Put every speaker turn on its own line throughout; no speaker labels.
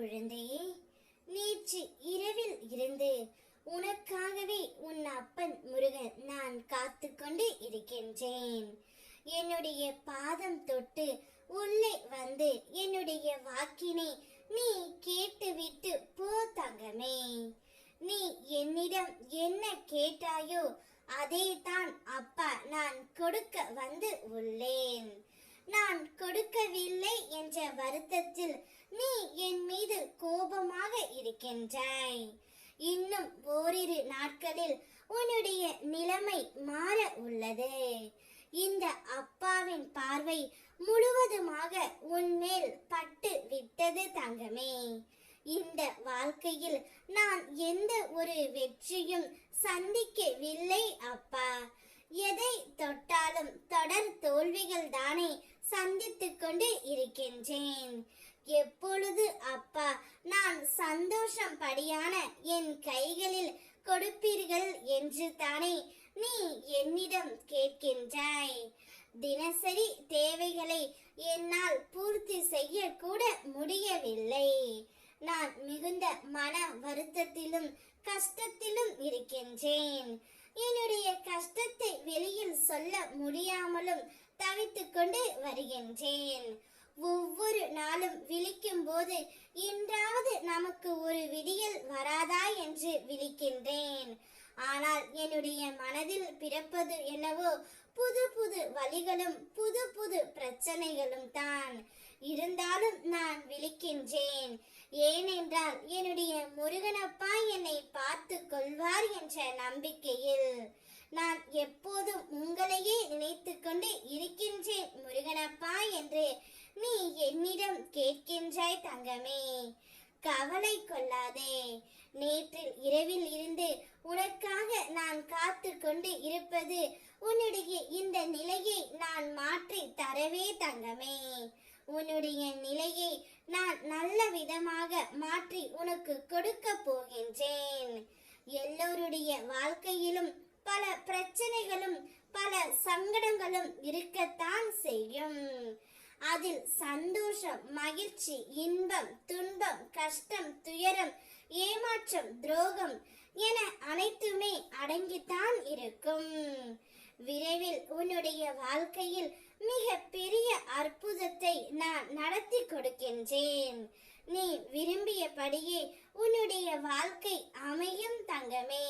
குழந்தையே நேற்று இரவில் இருந்து உனக்காகவே உன் அப்பன் முருகன் நான் காத்து கொண்டு இருக்கின்றேன். என்னுடைய பாதம் தொட்டு உள்ளே வந்து என்னுடைய வாக்கினை நீ கேட்டுவிட்டு போ தங்கமே. நீ என்னிடம் என்ன கேட்டாயோ அதை தான் அப்பா நான் கொடுக்க வந்து உள்ளேன். நான் கொடுக்கவில்லை என்ற வருத்தத்தில் நீ என் மீது கோபமாக இருக்கின்றாய். இன்னும் ஓரிரு நாட்களில் உன்னுடைய நிலைமை மாற உள்ளது. இந்த அப்பாவின் பார்வை முழுவதுமாக உன்மேல் பட்டு விட்டது தங்கமே. இந்த வாழ்க்கையில் நான் எந்த ஒரு வெற்றியும் சந்திக்கவில்லை அப்பா. எதை தொட்டாலும் தொடர் தோல்விகள் தான் சந்தித்துக் கொண்டு இருக்கின்றேன். எப்பொழுது அப்பா நான் சந்தோஷம் படியான என் கைகளில் கொடுப்பீர்கள் என்று தானே நீ என்னிடம் கேட்கின்றாய். தினசரி தேவைகளை என்னால் பூர்த்தி செய்ய கூட முடியவில்லை. நான் மிகுந்த மன வருத்தத்திலும் கஷ்டத்திலும் இருக்கின்றேன். என்னுடைய கஷ்டத்தை வெளியில் சொல்ல முடியாமலும் தவித்து கொண்டு வருகின்றேன். ஒவ்வொரு நாளும் விழிக்கும் போது இன்றாவது நமக்கு ஒரு விடியல் வராதா என்று விழிக்கின்றேன். ஆனால் என்னுடைய மனதில் பிறப்பது என்னவோ புது புது வழிகளும் புது புது பிரச்சனைகளும் தான். இருந்தாலும் நான் விழிக்கின்றேன். ஏனென்றால் என்னுடைய முருகனப்பா என்னை பார்த்து கொள்வார் என்ற நம்பிக்கையில் நான் எப்போதும் உங்களையே நினைத்து கொண்டு இருக்கின்றேன் முருகனப்பா என்று நீ என்னிடம் கேட்கின்றாய் தங்கமே. கவலை கொள்ளாதே. நேற்று இரவில் இருந்து உனக்காக நான் காத்து கொண்டு இருப்பது உன்னுடைய இந்த நிலையை நான் மாற்றி தரவே தங்கமே. உன்னுடைய நிலையை நான் நல்ல விதமாக மாற்றி உனக்கு கொடுக்க போகின்றேன். எல்லோருடைய வாழ்க்கையிலும் பல பிரச்சனைகளும் பல சங்கடங்களும் இருக்கத்தான் செய்யும். அதில் சந்தோஷம் மகிழ்ச்சி இன்பம் துன்பம் கஷ்டம் துயரம் ஏமாற்றம் துரோகம் என அனைத்துமே அடங்கித்தான் இருக்கும். விரைவில் உன்னுடைய வாழ்க்கையில் மிக பெரிய அற்புதம் அற்புதத்தை நான் நடத்தி கொடுக்கின்றேன். நீ விரும்பியபடியே உன்னுடைய வாழ்க்கை அமையும் தங்கமே.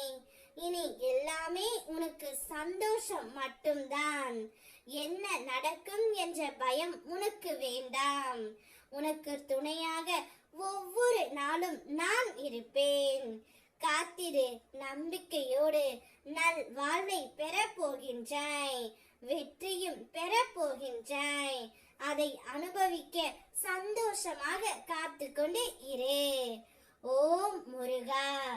இனி எல்லாமே உனக்கு சந்தோஷம் மட்டும்தான். என்ன நடக்கும் என்ற பயம் உனக்கு வேண்டாம். உனக்கு துணையாக ஒவ்வொரு நாளும் நான் இருப்பேன். காத்திரு நம்பிக்கையோடு நல் வாழ்வை பெறப் போகின்றாய் வெற்றியும் பெறப் போகின்றாய் அதை அனுபவிக்க சந்தோஷமாக காத்து கொண்டு இரு. ஓம் முருகா.